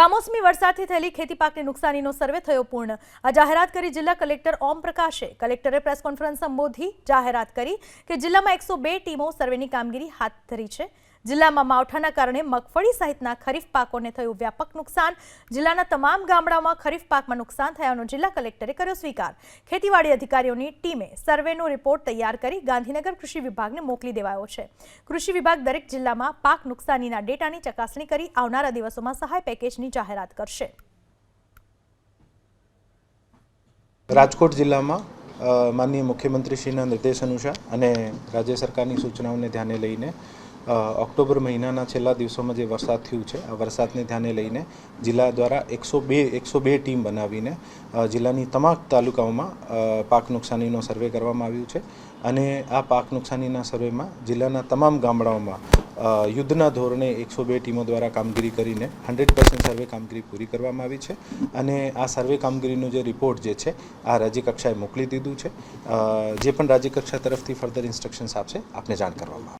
કામોસમી વરસાદથી થયેલી ખેતી પાકની નુકસાનીનો સર્વે થયો પૂર્ણ. આ જાહેરાત કરી જિલ્લા કલેક્ટર ઓમ પ્રકાશે કલેક્ટરે પ્રેસ કોન્ફરન્સ સંબોધી જાહેરાત કરી કે જિલ્લામાં એકસો ટીમો સર્વેની કામગીરી હાથ ધરી છે. જિલ્લામાં માવઠાના કારણે મગફળી સહિતના ખરીફ પાકોને થયું વ્યાપક નુકસાન. જિલ્લાના તમામ ગામડાઓમાં ખરીફ પાકમાં નુકસાન થયાનો જિલ્લા કલેક્ટરે કર્યો સ્વીકાર. ખેતીવાડી અધિકારીઓની ટીમે સર્વેનો રિપોર્ટ તૈયાર કરી ગાંધીનગર કૃષિ વિભાગને મોકલી દેવાયો છે. કૃષિ વિભાગ દરેક જિલ્લામાં પાક નુકસાનીના ડેટાની ચકાસણી કરી આવનારા દિવસોમાં સહાય પેકેજની જાહેરાત કરશે. રાજકોટ જિલ્લામાં માનનીય મુખ્યમંત્રીશ્રીના નિર્દેશ અનુસાર અને રાજ્ય સરકારની સૂચનાઓને ધ્યાને લઈને ઓક્ટોબર મહિનાના છેલ્લા દિવસોમાં જે વરસાદ થયું છે, આ વરસાદને ધ્યાને લઈને જિલ્લા દ્વારા એકસો બે એકસો બે ટીમ બનાવીને જિલ્લાની તમામ તાલુકાઓમાં પાક નુકસાનીનો સર્વે કરવામાં આવ્યું છે. અને આ પાક નુકસાનીના સર્વેમાં જિલ્લાના તમામ ગામડાઓમાં યુદ્ધના ધોરણે એકસો બે ટીમો દ્વારા કામગીરી કરીને હંડ્રેડ પર્સન્ટ સર્વે કામગીરી પૂરી કરવામાં આવી છે. અને આ સર્વે કામગીરીનો જે રિપોર્ટ જે છે, આ રાજ્ય કક્ષાએ મોકલી દીધું છે. જે પણ રાજ્ય કક્ષા તરફથી ફર્ધર ઇન્સ્ટ્રક્શન્સ આપશે, આપને જાણ કરવામાં